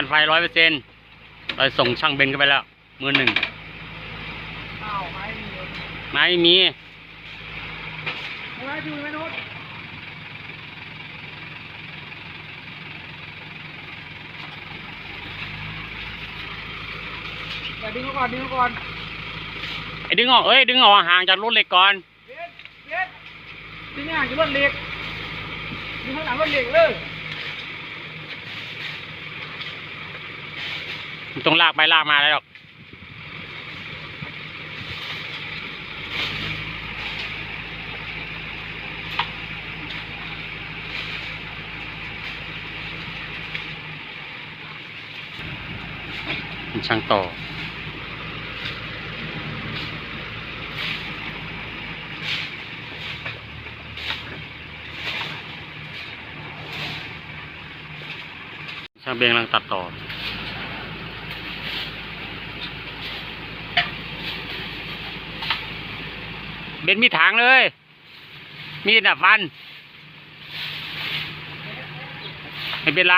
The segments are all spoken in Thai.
กันไฟร้อยเปอร์เซ็นต์เราส่งช่างเบนกันไปแล้ว มือหนึ่งอ้าวไม้มีไม้มีไม้ดูไหมนุชอย่าดึงเขาก่อนดึงเขาก่อนไอ้ดึงออกเอ้ยดึงออกห่างจากรถเหล็กก่อนเบ็ดเบ็ดดึงห่างจากรถเหล็กดึงข้างหลังรถเหล็กเลย มัน ต้องลากไปลากมาแล้วหรอกมันช่างต่อช่างเบงกำลังตัดต่อ เบนมีถางเลย มีดดับฟัน ไม่เป็นไร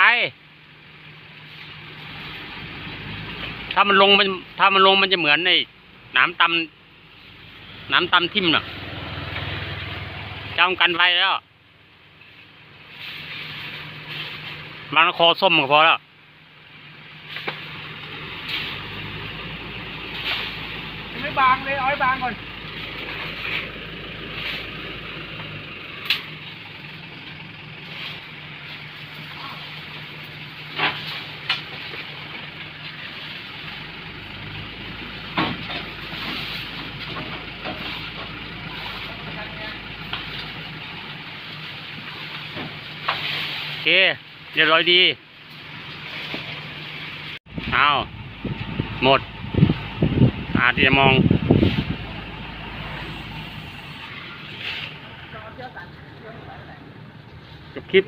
ถ้ามันลงมัน ถ้ามันลงมันจะเหมือนในน้ำตำน้ำตำทิ่มน่ะจำกันไว้แล้วมันคอส้มก็พอแล้วยังไม่บางเลยเอาให้บางก่อน คเรียบร้อยดี เอาหมด อาจจะมอง จบคลิป